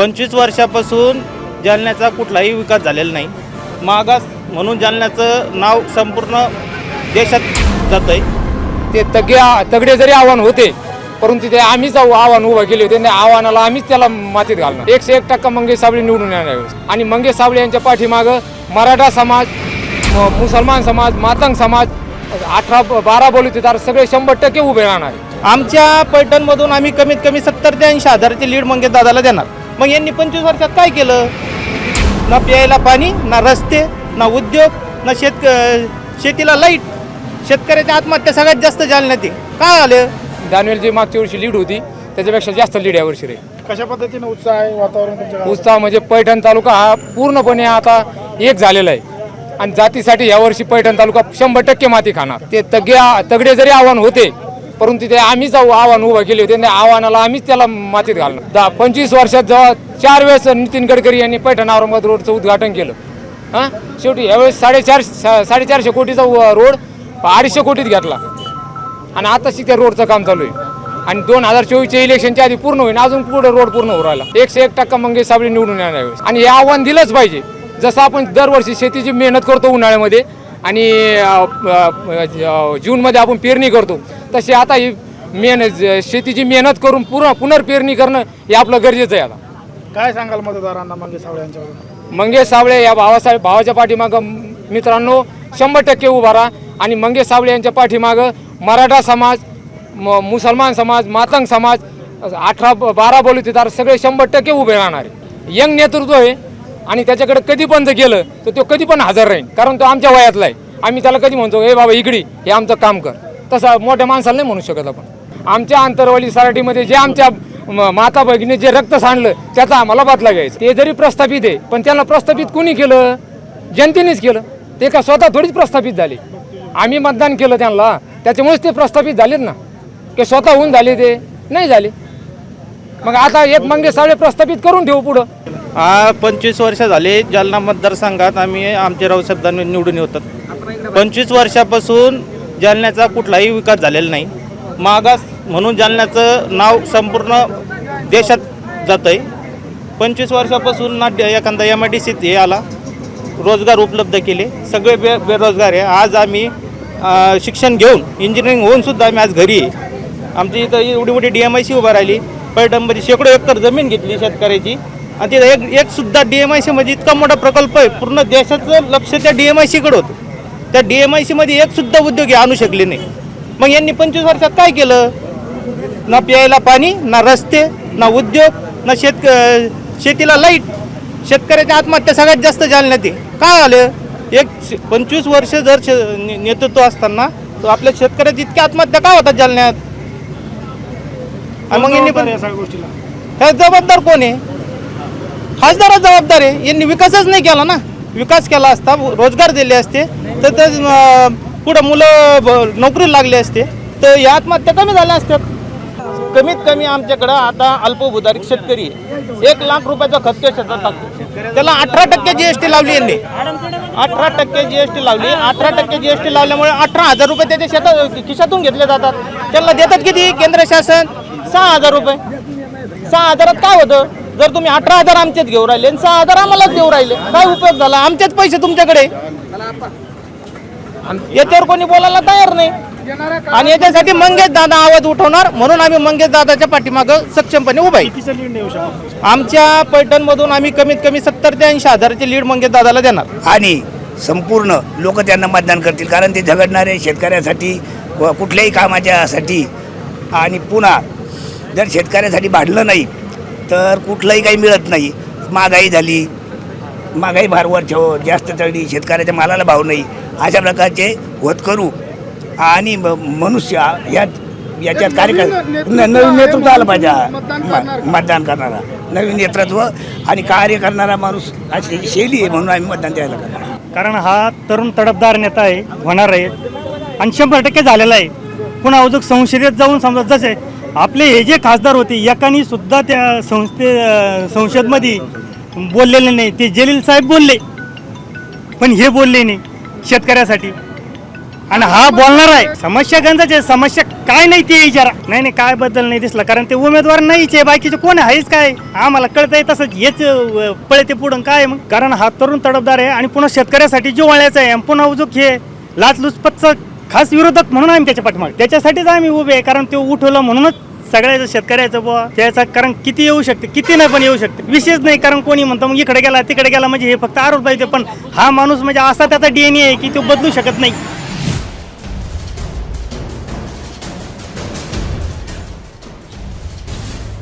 पंचवीस वर्षापासून जालन्याचा कुठलाही विकास झालेला नाही. मागास म्हणून जालन्याचं नाव संपूर्ण देशात जात आहे ते तगडे तगडे जरी आव्हान होते परंतु ते आम्हीच आव- आव्हान उभं केले होते. त्या आव्हानाला आम्हीच त्याला मातीत घालणार. एकशे एक टक्का मंगेश साबळे निवडून येणार. आणि मंगेश साबळे यांच्या पाठीमागं मराठा समाज मुसलमान समाज मातंग समाज अठरा बारा बोलुतेदार सगळे शंभर टक्के उभे राहणार. आमच्या पैठणमधून आम्ही कमीत कमी सत्तर ते ऐंशी हजाराची लीड मंगेश दादाला देणार. मग यांनी पंचवीस वर्षात काय केलं? ना प्यायला पाणी ना रस्ते ना उद्योग ना शेत शेतीला लाइट. शेतकऱ्याच्या आत्महत्या सगळ्यात जास्त जालन्यात आहे. काय आलं दानवेल जी मागच्या वर्षी लीड होती. त्याच्यापेक्षा जास्त लीड या वर्षी राहील कशा पद्धतीने उत्साह आहे वातावरण तुमच्या गावात? उत्साह म्हणजे पैठण तालुका हा पूर्णपणे आता एक झालेला आहे. आणि जातीसाठी यावर्षी पैठण तालुका शंभर टक्के माती खाणार. ते तगडे तगडे जरी आव्हान होते परंतु ते आम्हीच आव्हान उभं केले होते. त्या आव्हानाला आम्हीच त्याला मातीत घालणार दहा पंचवीस वर्षात जेव्हा चार वेळेस नितीन गडकरी यांनी पैठण औरंगाबाद रोडचं उद्घाटन केलं. हां? शेवटी यावेळेस साडेचार सा- साडेचारशे कोटीचा व- रोड अडीचशे कोटीत घेतला. आणि आता त्या रोडचं काम चालू आहे. आणि दोन हजार चोवीसच्या इलेक्शनच्या आधी पूर्ण होईल अजून पुढे रोड पूर्ण होऊ राहिला. एकशे एक टक्का मंगेश साबळे निवडून येणार आणि हे आव्हान दिलंच पाहिजे. जसं आपण दरवर्षी शेतीची मेहनत करतो उन्हाळ्यामध्ये आणि जूनमध्ये आपण पेरणी करतो. तशी आता ही मेहनत शेतीची मेहनत करून पुन्हा पुनर्पेरणी करणं हे आपलं गरजेचं आहे आता. काय सांगाल मतदारांना मंगेश सावळे मंगेश साबळे या भावासाहेब भावाच्या पाठीमागं मित्रांनो शंभर टक्के उभा राहा. आणि मंगेश साबळे यांच्या पाठीमागं मराठा समाज म मुसलमान समाज मातंग समाज अठरा बारा बोलुतेदार सगळे शंभर टक्के उभे राहणार यंग नेतृत्व आहे. आणि त्याच्याकडे कधी पण जर गेलं तर तो कधी पण हजर राहील कारण तो आमच्या वयातला आहे. आम्ही त्याला कधी म्हणतो हे बाबा इकडी हे आमचं काम कर. तसं मोठ्या माणसाला नाही म्हणू शकत आपण. आमच्या आंतरवाली सराठीमध्ये जे आमच्या म- माता भगिनी जे रक्त सांडलं त्याचा आम्हाला बदला घ्यायचा. ते जरी प्रस्थापित आहे पण त्याला प्रस्थापित कोणी केलं? जनतेनेच केलं. ते का स्वतः थोडीच प्रस्थापित झाले? आम्ही मतदान केलं त्यांना त्याच्यामुळेच ते प्रस्थापित झालेत ना? की स्वतःहून झाले ते? नाही झाले. मग आता एक मंगे सावळे प्रस्थापित करून ठेवू पुढं. हा पंचवीस वर्ष झाले जालना मतदारसंघात आम्ही आमचे रावसाहेब दानवे निवडून येतात. पंचवीस वर्षापासून जालन्याचा कुठलाही विकास झालेला नाही. मागास म्हणून जालन्याचं नाव संपूर्ण देशात जात आहे पंचवीस वर्षापासून ना एखादा एम आय डी सीत हे आला रोजगार उपलब्ध केले सगळे बे बेरोजगार आहे. आज आम्ही शिक्षण घेऊन इंजिनिअरिंग होऊनसुद्धा आम्ही आज घरी आमची इथं एवढी मोठी डी एम आय सी उभा राहिली. पैठणमध्ये शेकडो एकर जमीन घेतली शेतकऱ्याची. आणि तिथं एक एक सुद्धा डी एम आय सीमध्ये इतका मोठा प्रकल्प आहे पूर्ण देशाचं लक्ष त्या डी एम आय सीकडे होतं. त्या डी एम आय सीमध्ये एक सुद्धा उद्योग हे आणू शकले नाही. मग यांनी पंचवीस वर्षात काय केलं? ना प्यायला पाणी ना रस्ते ना उद्योग ना शेत शेतीला लाइट. शेतकऱ्याच्या आत्महत्या सगळ्यात जास्त जालन्यात आहे. काय आलं? एक पंचवीस वर्ष जर शे- नेतृत्व असताना तर आपल्या शेतकऱ्याची इतक्या आत्महत्या का होतात जालन्यात? मग यांनी पण काय जबाबदार कोण आहे? खासदारच जबाबदार आहे. यांनी विकासच नाही केला ना. विकास केला असता रोजगार दिले असते. तर ते पुढं मुलं नोकरी नोकरीला लागले असते. तर या आत्महत्या कमी झाल्या असतात कमीत कमी आमच्याकडं आता अल्पभूधारक शेतकरी एक लाख रुपयाचा खत शेतात टाकतो. त्याला अठरा टक्के जी एस टी लावली यांनी. अठरा टक्के जी एस टी लावली. अठरा टक्के जी एस टी लावल्यामुळे अठरा हजार रुपये त्याच्या शेतात खिशातून घेतले जातात. त्यांना देतात किती? केंद्र शासन? सहा हजार रुपये. सहा हजारात काय होतं? जर तुम्ही अठरा हजार आमचेच घेऊ राहिले आणि सहा हजार आम्हालाच देऊ राहिले काय उपयोग झाला? आमचेच पैसे तुमच्याकडे? याच्यावर कोणी बोलायला तयार नाही. आणि याच्यासाठी मंगेश दादा आवाज उठवणार म्हणून आम्ही मंगेश दादाच्या पाठीमागं सक्षमपणे उभा आहे. कितीचं लीड येऊ शकतो? आमच्या पैठणमधून आम्ही कमीत कमी सत्तर ते ऐंशी हजाराची लीड मंगेश दादाला देणार. आणि संपूर्ण लोक त्यांना मतदान करतील कारण ते झगडणारे शेतकऱ्यासाठी व कुठल्याही कामाच्यासाठी आणि पुन्हा जर शेतकऱ्यासाठी भांडलं नाही तर कुठलंही काही मिळत नाही. महागाई झाली. महागाई भारवर ठेव जास्त चढली शेतकऱ्याच्या मालाला भाव नाही. अशा प्रकारचे होत करू आणि म- मनुष्य यात याच्यात कार्यक्रम न- नवीन नेतृत्व आलं पाहिजे. म- मतदान करणारा. नवीन नेतृत्व आणि कार्य करणारा माणूस अशी शैली आहे म्हणून आम्ही मतदान द्यायला करणार कारण हा तरुण तडफदार नेता आहे होणार आहे. आणि शंभर टक्के झालेला आहे. पुन्हा अजून संसदेत जाऊन समजा जसे आपले हे जे खासदार होते एकानी सुद्धा त्या संस्थे संसदमध्ये बोललेले नाही. ते जलील साहेब बोलले पण हे बोलले नाही शेतकऱ्यासाठी. आणि हा बोलणार आहे. समस्या गंजाचे समस्या काय नाही ते विचारा. नाही नाही काय बद्दल नाही दिसला. कारण ते उमेदवार नाहीच आहे. बाकीचे कोण आहेच काय? आम्हाला कळतंय तसंच. हेच पळते पुढं. काय मग? कारण हा तरुण तडफदार आहे आणि पुन्हा शेतकऱ्यासाठी जिव्हाळ्याचा आहे. पुन्हा उजूक हे लाचलुचपतचा खास विरोधक म्हणून आम्ही त्याच्या पाठीमागे. त्याच्यासाठीच आम्ही उभे आहे कारण ते उठवलं म्हणूनच सगळ्याचं शेतकऱ्याचं बुवा. त्याचा कारण किती येऊ शकते किती नाही पण येऊ शकते. विशेष नाही कारण कोणी म्हणतो मग इकडे गेला तिकडे गेला म्हणजे हे फक्त आरोप पाहिजे पण हा माणूस म्हणजे असा त्याचा डीएनए आहे की तो बदलू शकत नाही.